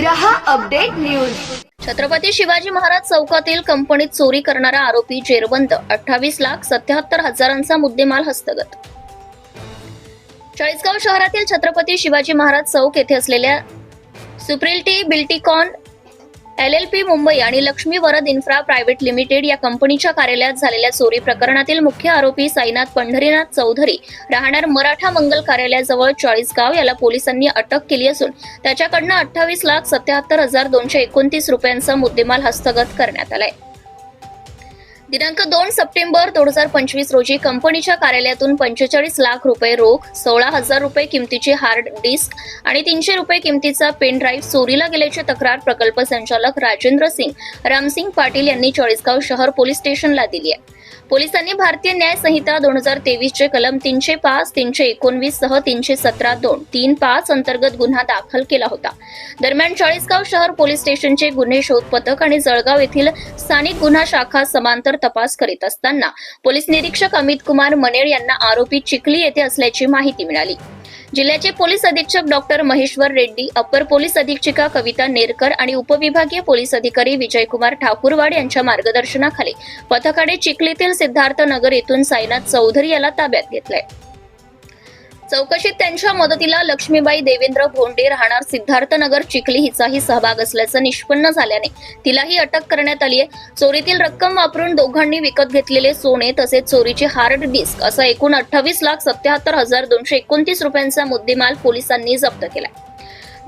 रहा update news. Chhatrapati Shivaji Maharaj चौकातील कंपनीत चोरी करणारा आरोपी जेरबंद अठ्ठावीस लाख सत्याहत्तर हजारांचा मुद्देमाल हस्तगत. चाळीसगाव शहरातील छत्रपती शिवाजी महाराज चौक येथे असलेल्या सुप्रिल्टी बिल्टिकॉन एल एल पी मुंबई आणि Laxmi Varad infra private limited या कंपनीच्या कार्यालयात झालेल्या चोरी प्रकरणातील मुख्य आरोपी साईनाथ पंढरीनाथ चौधरी राहणार मराठा मंगल कार्यालयाजवळ चाळीसगाव याला पोलिसांनी अटक केली असून त्याच्याकडनं अठ्ठावीस लाख सत्याहत्तर हजार दोनशे एकोणतीस रुपयांचा मुद्देमाल हस्तगत करण्यात आलाय. दिनांक दोन सप्टेंबर दोन हजार पंचवीस रोजी कंपनीच्या कार्यालयातून पंचेचाळीस लाख रुपये रोख सोळा हजार रुपये किमतीची हार्ड डिस्क आणि तीनशे रुपये किमतीचा पेन ड्राईव्ह चोरीला गेल्याची तक्रार प्रकल्प संचालक राजेंद्र सिंग रामसिंग पाटील यांनी चाळीसगाव शहर पोलीस स्टेशनला दिली आहे. पोलिसांनी भारतीय न्याय संहिता दोन हजार तेवीसचे कलम तीनशे पाच तीनशे एकोणवीस सह तीनशे सतरा दोन तीन पाच अंतर्गत गुन्हा दाखल केला होता. दरम्यान चाळीसगाव शहर पोलीस स्टेशनचे गुन्हे शोध पथक आणि जळगाव येथील स्थानिक गुन्हा शाखा समांतर तपास करीत असताना पोलीस निरीक्षक अमित कुमार मनेर यांना आरोपी चिखली येथे असल्याची माहिती मिळाली. जिल्ह्याचे पोलीस अधीक्षक doctor Maheshwar Reddy upper police अधीक्षिका Kavita Nerkar आणि उपविभागीय पोलीस अधिकारी विजयकुमार ठाकूरवाड यांच्या मार्गदर्शनाखाली पथकाने चिखलीतील सिद्धार्थ नगर येथून साईनाथ चौधरी याला ताब्यात घेतलंय. चौकशीत त्यांच्या मदतीला लक्ष्मीबाई देवेंद्र भोंडे राहणार सिद्धार्थनगर चिखली हिचाही सहभाग असल्याचं निष्पन्न झाल्याने तिलाही अटक करण्यात आली आहे चोरीतील रक्कम वापरून दोघांनी विकत घेतलेले सोने तसेच चोरीचे हार्ड डिस्क असा एकूण अठ्ठावीस लाख सत्याहत्तर हजार दोनशे एकोणतीस रुपयांचा मुद्देमाल पोलिसांनी जप्त केला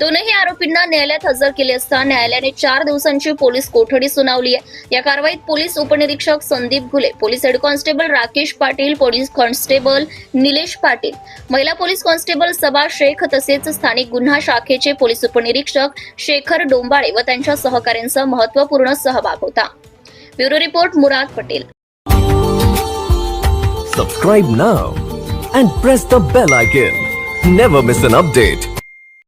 दोनही आरोपींना न्यायालयात हजर केले असता न्यायालयाने चार दिवसांची पोलीस कोठडी सुनावली आहे. या कारवाईत पोलीस उपनिरीक्षक Sandeep Ghule police head constable Rakesh Patil police constable Nilesh Patil महिला पोलीस कॉन्स्टेबल सबा शेख तसेच स्थानिक गुन्हा शाखेचे पोलीस उपनिरीक्षक शेखर डोंबाळे व त्यांच्या सहकाऱ्यांचा महत्त्वपूर्ण सहभाग होता. Bureau report Murad Patel. Subscribe now and press the bell icon never miss an update